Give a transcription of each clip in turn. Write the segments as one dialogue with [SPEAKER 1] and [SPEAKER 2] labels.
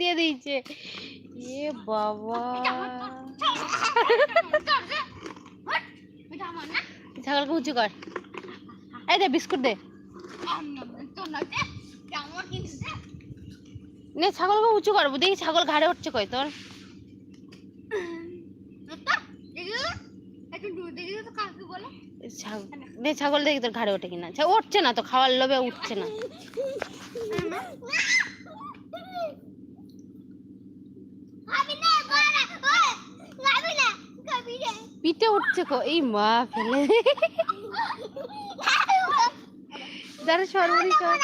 [SPEAKER 1] দিয়ে দিয়েছে। এ বাবা। ছাগলকে উঁচু কর। এই দে, বিস্কুট দে। ছাগলকে উঁচু করব দেখি ছাগল ঘাড়ে উঠছে কই তোর? ছাগল দেখি তোর ঘাড়ে ওঠে কিনা। উঠছে না তো, খাওয়ার লোভে উঠছে না
[SPEAKER 2] আমি না বড় ওই গাবি না গাবি রে
[SPEAKER 1] পিঠে উঠছে এই মা ফেলে। যারা সর্বরি সর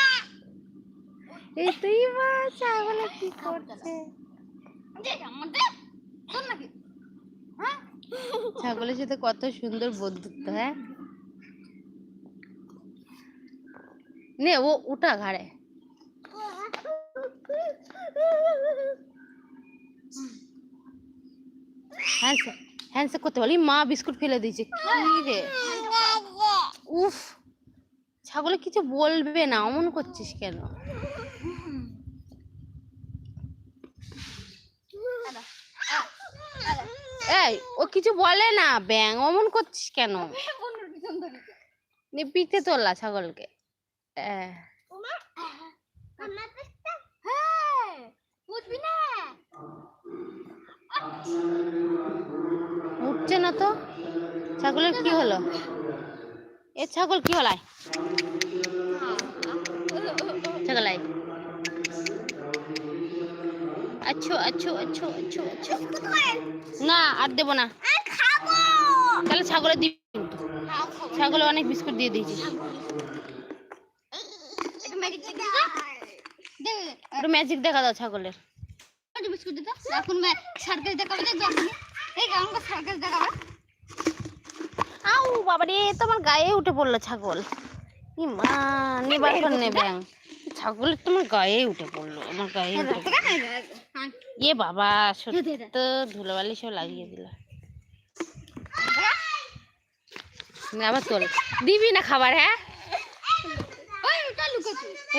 [SPEAKER 1] এই তুই মা, ছাগলে কি করছে?
[SPEAKER 2] হ্যাঁ
[SPEAKER 1] ছাগলের সাথে কত সুন্দর বন্ধুত্ব হ্যাঁ? নে, ও উঠা ঘাড়ে। হ্যান্ডশেক হ্যান্ডশেক করতে বলি মা বিস্কুট ফেলে দিয়েছে। কি রে? উফ, ছাগলে কিছু বলবে না, অমন করছিস কেন? এই, ও কিছু বলে না, ব্যাং, অমন করছিস কেন? পিঠে তোলা ছাগলকে।
[SPEAKER 2] হ্যাঁ বুঝবি না?
[SPEAKER 1] উঠছে না তো? ছাগলের কি হলো? এ ছাগল কি হলাই ছাগল আয়। আচ্ছো আচ্ছো আচ্ছো আচ্ছো আচ্ছো। না আর দেবো না। তাহলে দিবি ছাগলে অনেক বিস্কুট দিয়ে
[SPEAKER 2] একটু ম্যাজিক
[SPEAKER 1] দেখা দাও ছাগলের।
[SPEAKER 2] এখন সার্কাস দেখাবে দেখবে এই আমাকে সার্কাস দেখাবে
[SPEAKER 1] আউ বাবা রে তোমার গায়ে উঠে পড়ল ছাগল। ই মা নেবার কর নে ব্যাং ছাগলের তোমার গায়ে উঠে পড়ল আমার গায়ে এ বাবা সত্যি তো ধুলোবালি সব লাগিয়ে দিল। আবার তোল। দিবি না খাবার হ্যাঁ?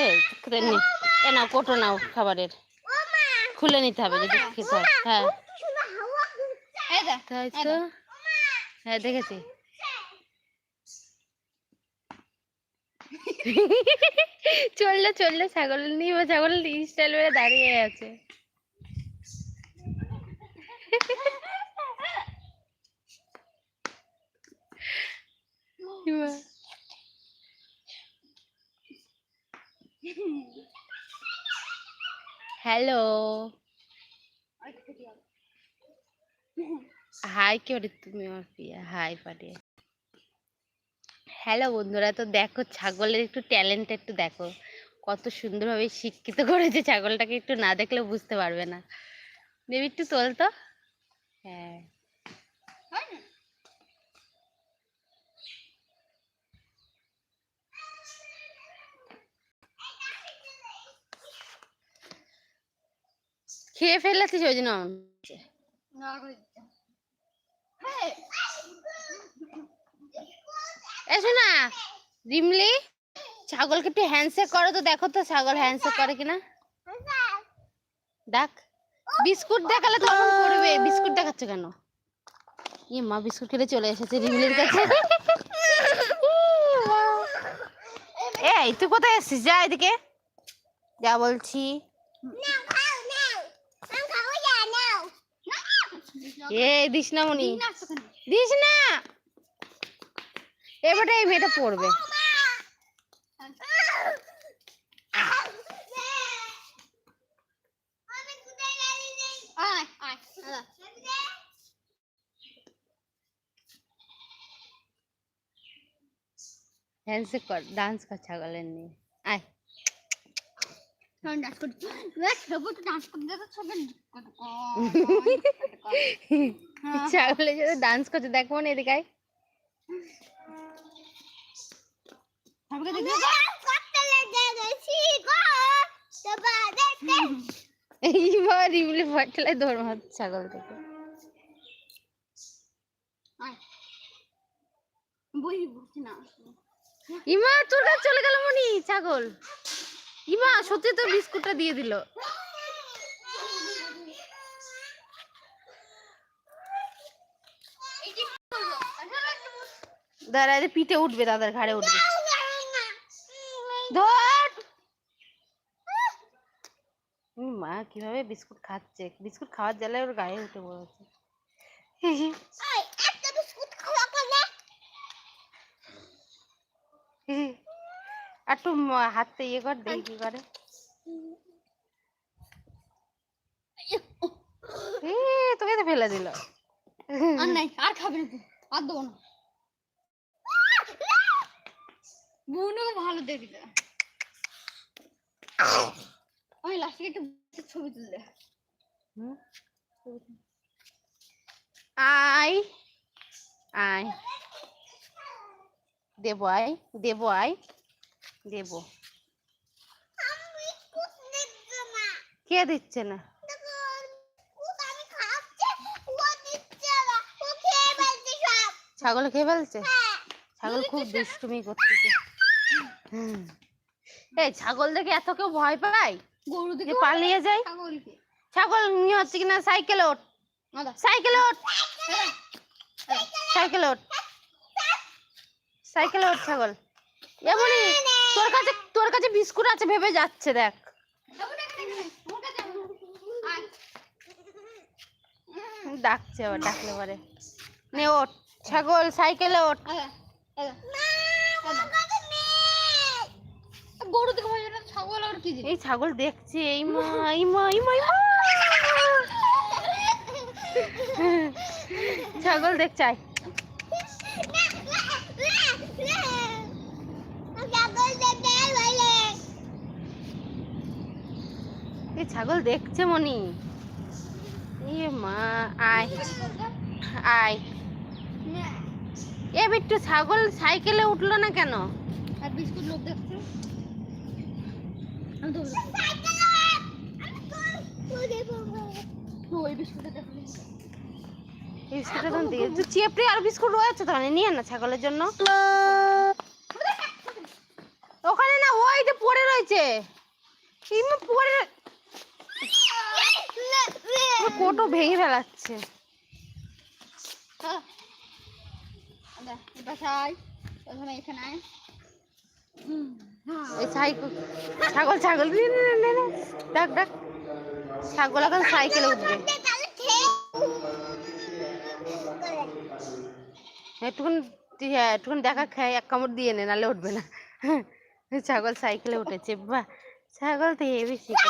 [SPEAKER 1] এই এ নাও কোটো নাও খাবারের। খুলে নিতে হবে যদি খেতে হয়। হ্যাঁ তাই তো? হ্যাঁ দেখেছি। চললে চললে ছাগল নিয়ে ও ছাগল স্টাইল মেরে দাঁড়িয়ে আছে। হ্যালো। হাই কি তুমি আমার প্রিয়া? হাই পাঠিয়ে হ্যালো বন্ধুরা, তো দেখো ছাগলের একটু ট্যালেন্ট একটু দেখো। কত সুন্দরভাবে শিক্ষিত করেছে ছাগলটাকে, একটু না দেখলে বুঝতে পারবে না। দেবী একটু তোল তো হ্যাঁ। খেয়ে ফেলেছিস ওই জন্য।
[SPEAKER 2] না
[SPEAKER 1] এসো না রিমলি, ছাগলকে একটু হ্যান্ডশেক করো তো, দেখো তো ছাগল হ্যান্ডশেক করে কিনা। দেখ, বিস্কুট দেখালে তো অমন করবে। বিস্কুট দেখাচ্ছ কেন? ইয়ে মা, বিস্কুট খেতে চলে এসেছে রিমলির কাছে। এই, তুই কোথায় এসেছিস? যা এদিকে। যা বলছি। এই দিস না মনি। দিস না। এবারে এই মেয়েটা পড়বে। হ্যান্ডশেক কর ডান্স কর, ছাগলের নিয়ে। আয় ছাগলের সাথে ডান্স করছে দেখ মনে এদিকে এইবার রিমলি ফটলে মার ছাগল থেকে। ইমা তোর কাছে চলে গেল মনি ছাগল। ইমা সত্যি তো বিস্কুটটা দিয়ে দিল। দাঁড়া পিঠে উঠবে, দাদার ঘাড়ে উঠবে। ধর! মা কীভাবে বিস্কুট খাচ্ছে? বিস্কুট খাওয়ার জ্বালায় ওর গায়ে উঠে পড়েছে।
[SPEAKER 2] একটু
[SPEAKER 1] হাতটা ইয়ে কর দেখি কি করে তোকে তো ফেলে দিল।
[SPEAKER 2] আর নাই আর খাবে না আর দেবো না। ভালো আমি লাস্টে একটা ছবি তুললে?
[SPEAKER 1] আয় আয় দেবো আয় দেবো আয় দেবো। কে দিচ্ছে না? ছাগল খেয়ে ফেলছে? ছাগল খুব দুষ্টুমি করতেছে। এই ছাগল দেখে এত কেউ ভয় পায়?
[SPEAKER 2] গরু দেখে
[SPEAKER 1] পালিয়ে যায়? ছাগল নিয়ে হচ্ছে কিনা? সাইকেলে ওঠ। সাইকেলে ওঠ। সাইকেলে ওঠ। সাইকেলে ওঠ। ছাগল। এমনই তোর কাছে তোর কাছে বিস্কুট আছে ভেবে যাচ্ছে দেখ। ডাকছে আবার ডাকলে পারে। নে ওঠ। ছাগল সাইকেলে ওঠ।
[SPEAKER 2] গরু থেকে ভয় না ছাগল আর কি
[SPEAKER 1] এই ছাগল দেখছে এই মা এই মা এই মা। ছাগল দেখছে আয়। ছাগল দেখছে মনি। এ মা আয় আয়। এ বিট্টু ছাগল সাইকেলে উঠল না কেন?
[SPEAKER 2] আর বিস্কুট লোক দেখছে। আমি তো ওই বিস্কুটটা দেখো
[SPEAKER 1] বিস্কুটটা তখন দিয়ে চেপড়ে আর বিস্কুট রয়েছে তো নিয়ে না ছাগলের জন্য। ওখানে না ওই যে পড়ে রয়েছে। পড়ে কোটো ভেঙে ফেলাচ্ছে।
[SPEAKER 2] এখানে
[SPEAKER 1] সাইকেল ছাগল ছাগল। ডাক ডাক ছাগল এখন সাইকেলে উঠবে। একটুখান তুই হ্যাঁ একটুখান দেখা খাই এক কামড় দিয়ে নে নাহলে উঠবে না। ছাগল সাইকেলে উঠেছে বাহ। ছাগল তো হেবি শিখে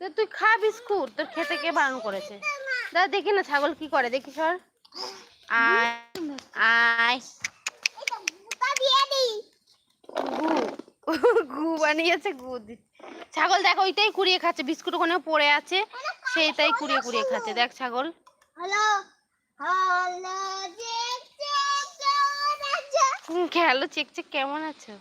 [SPEAKER 1] তুই খা বিস্কুট, তোর খেতে কে বারণ করেছে? দাদা দেখি না ছাগল কি করে, দেখি সর। আয় আয়। গু বানিয়েছে, গু ছাগল দেখ, ওইটাই কুড়িয়ে খাচ্ছে, বিস্কুট ওখানে পড়ে আছে, সেইটাই কুড়িয়ে কুড়িয়ে খাচ্ছে, দেখ ছাগল। খেলো চেক চেক কেমন আছো?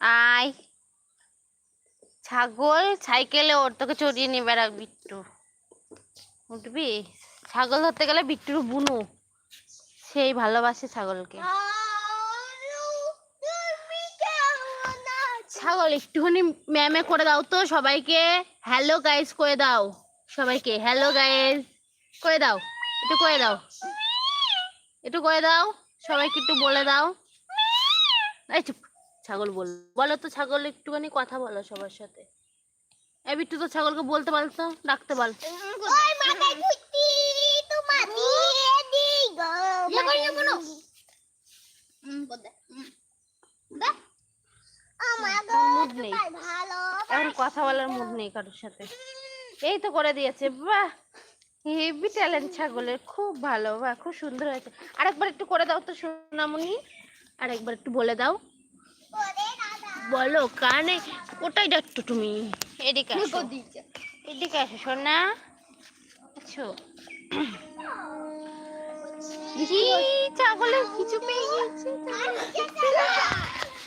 [SPEAKER 1] আয়। ছাগল সাইকেলে ওর তোকে চড়িয়ে নিয়ে বেড়াক বিট্টু। উঠবি? ছাগল ধরতে গেলে বিট্টুর বুনু। সেই ভালোবাসে ছাগলকে। ছাগল, একটুখানি ম্যামে করে দাও তো সবাইকে। হ্যালো গাইস করে দাও সবাইকে। হ্যালো গাইস করে দাও। একটু করে দাও। একটু করে দাও। সবাইকে একটু বলে দাও। এই চুপ। ছাগল বল, বলো তো ছাগল, একটুখানি কথা বলো সবার সাথে। এই বিট্টু তো ছাগলকে বলতে পারতো, ডাকতে পারতো। কথা বলার মুড নেই কারোর সাথে। এই তো করে দিয়েছে বাহ! হেভি ট্যালেন্ট ছাগলের খুব ভালো বাহ খুব সুন্দর হয়েছে। আরেকবার একটু করে দাও তো সোনামণি। আরেকবার একটু বলে দাও। বলো কানে ওটাই ডাকতো তুমি? এদিকে আসো। এদিকে আসো সোনা। ছাগলের কিছু পেয়ে গিয়েছে।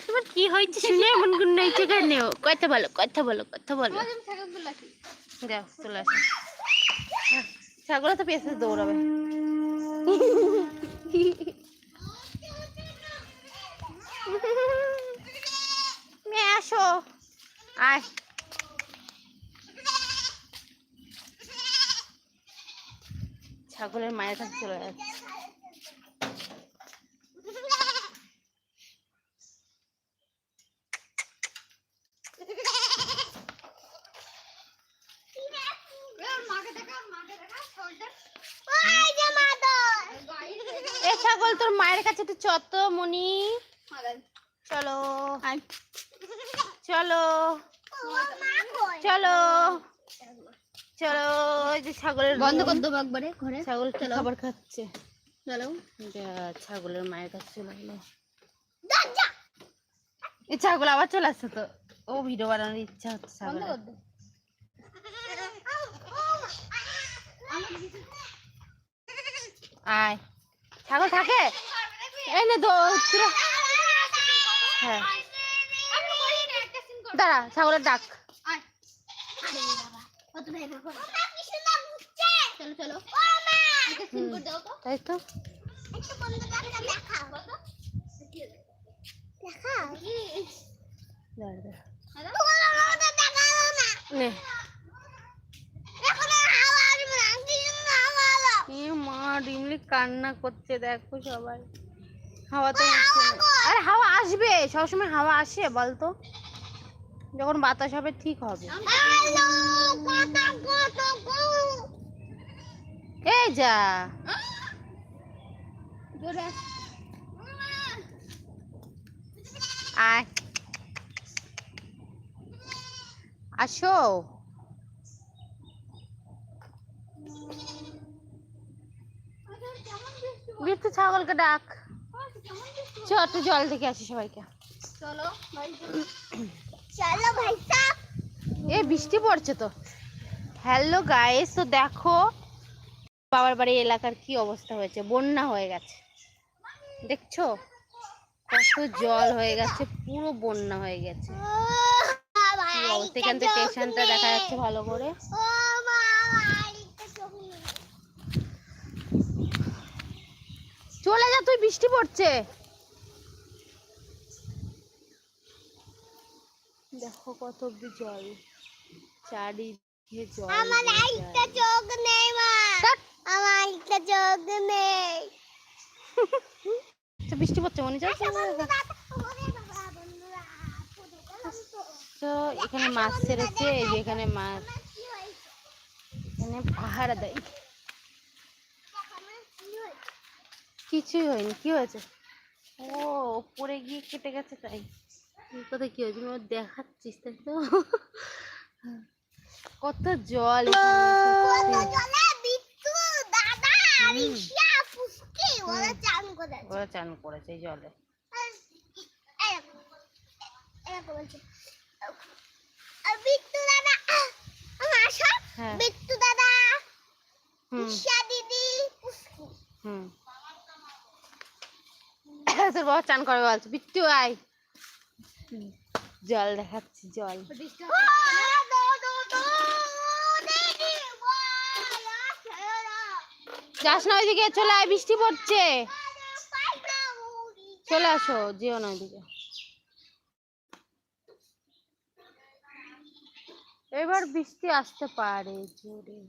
[SPEAKER 1] তোমার কি হয়েছে শুনে এমন গুন্নাইছে কেন? কথা বলো কথা বলো কথা বলো।
[SPEAKER 2] ছাগল
[SPEAKER 1] যাও চলে আসো। হ্যাঁ, তো পেছনে দৌড়াবে। আসো। আয়। ছাগলের মায়ের কাছে চলে যাচ্ছে। ছাগল তোর মায়ের কাছে একটু চত মনি। চলো। চলো। চলো। চলো ওই যে ছাগলের
[SPEAKER 2] বন্ধ
[SPEAKER 1] room।
[SPEAKER 2] করে দেবো একবারে ঘরে।
[SPEAKER 1] ছাগল। খাবার খাচ্ছে?
[SPEAKER 2] চলো।
[SPEAKER 1] ছাগলের মায়ের কাছে চলে গেলো। এই ছাগল আবার চলে আসছে তো। ও ভিডিও বানানোর ইচ্ছা হচ্ছে
[SPEAKER 2] দে।
[SPEAKER 1] আয়। ছাগল থাকে? এই নে হ্যাঁ। দাঁড়া ছাগলের ডাক।
[SPEAKER 2] চলো চলো। একটা সিন করে
[SPEAKER 1] তাই তো। মা ডিমলি কান্না করছে দেখো সবাই। হাওয়া তো। আরে হাওয়া আসবে সবসময় হাওয়া আসে বলতো। যখন বাতাস হবে ঠিক হবে। এই যা। আয়। আসো। বিট্টু ছাগলকে ডাক। চ একটু জল থেকে আসি সবাইকে।
[SPEAKER 2] চলো
[SPEAKER 3] চলো ভাই সাহেব
[SPEAKER 1] এ বৃষ্টি পড়ছে তো। হ্যালো গাইস তো দেখো বাবার বাড়ি এলাকার কি অবস্থা হয়েছে। বন্যা হয়ে গেছে। দেখছ? কত জল হয়ে গেছে পুরো বন্যা হয়ে গেছে। এখান থেকে স্টেশনটা দেখা যাচ্ছে ভালো করে। চলে যা তুই বৃষ্টি পড়ছে। দেখো কত অব্দি জল। চারিদিকে জল
[SPEAKER 3] আমার একটা চোখ নেই মা। আমার একটা চোখ নেই।
[SPEAKER 1] তো বৃষ্টি পড়ছে মনে যাচ্ছে তো। এখানে মাছ ছেড়েছে এই যে এখানে মাছ এখানে পাহাড়া দেয়। কিছুই হয়নি কি হয়েছে? ও উপরে গিয়ে কেটে গেছে তাই। কোথায় কি হয়েছে? আমি দেখাচ্ছিস তাই তো? কত জল।
[SPEAKER 3] ওরা চান
[SPEAKER 1] করেছে। জলে।
[SPEAKER 3] বিট্টু দাদা
[SPEAKER 1] হ্যাঁ।
[SPEAKER 3] দাদা
[SPEAKER 1] হুম।
[SPEAKER 3] দিদি
[SPEAKER 1] হুম। তোর বাবা চান করে বলছে বিট্টু আয়। জল দেখাচ্ছি জল। যাস না ওইদিকে চলে আয় বৃষ্টি পড়ছে। চলে আসো যেও না ওইদিকে এবার বৃষ্টি আসতে পারে জোরে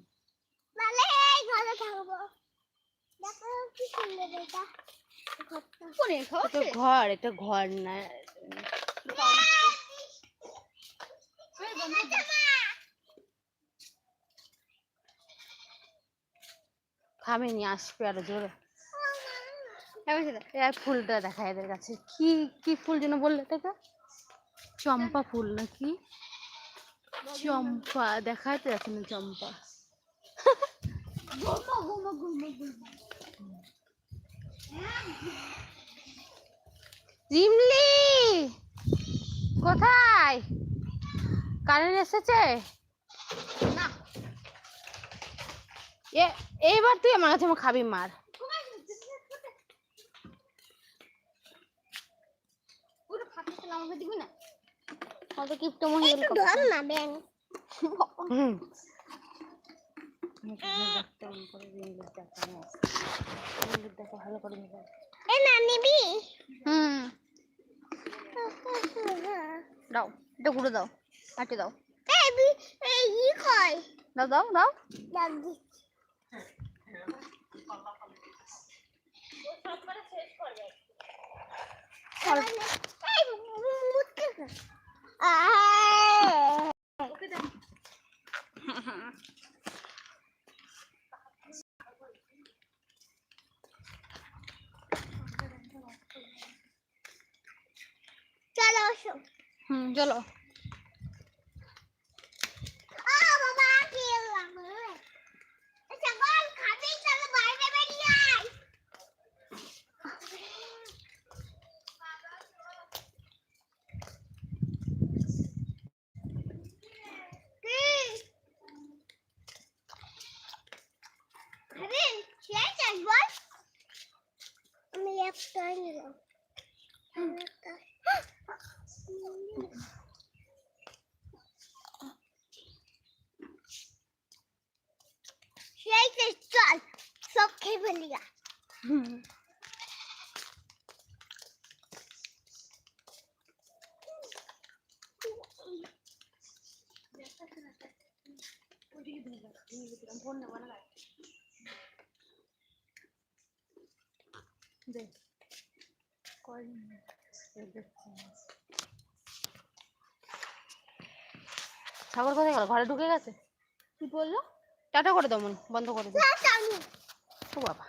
[SPEAKER 3] ঘর এটা
[SPEAKER 1] ঘর না থামেনি আসবে আরও জোরে। ফুলটা দেখা এদের কাছে। কি কি ফুল যেন বললে তোকে চম্পা ফুল নাকি? চম্পা দেখাতে যাচ্ছে না চম্পা। রিমলি! কোথায়? কারেন্ট এসেছে?
[SPEAKER 2] না।
[SPEAKER 1] এ এইবার তুই আমার কাছে খাবি মার।
[SPEAKER 3] ব্যাং
[SPEAKER 1] ভালো করে
[SPEAKER 3] নিবি।
[SPEAKER 2] হুম। দাও এটা ঘুরে দাও কাটে দাও
[SPEAKER 3] দাও
[SPEAKER 2] দাও দাও দাও
[SPEAKER 3] ডাক দিচ্ছি এই মুটকে খা। আয়। চলো আসো
[SPEAKER 2] হুম চলো
[SPEAKER 3] আ বাবা কি লাগবে ছাগল খাবি তাহলে বাইরে বেরিয়ে আয় কি? খাবি? খেয়েছিস বল? আমি একটাই নিলাম আমি একটা খেয়েছিস চল সব খেয়ে ফেলি গা।
[SPEAKER 2] হুম
[SPEAKER 1] ছাগল কোথায় গেল? ঘরে ঢুকে গেছে?
[SPEAKER 2] কি বলল?
[SPEAKER 1] টাটা করে দাও মন বন্ধ করে দাও। ও বাবা।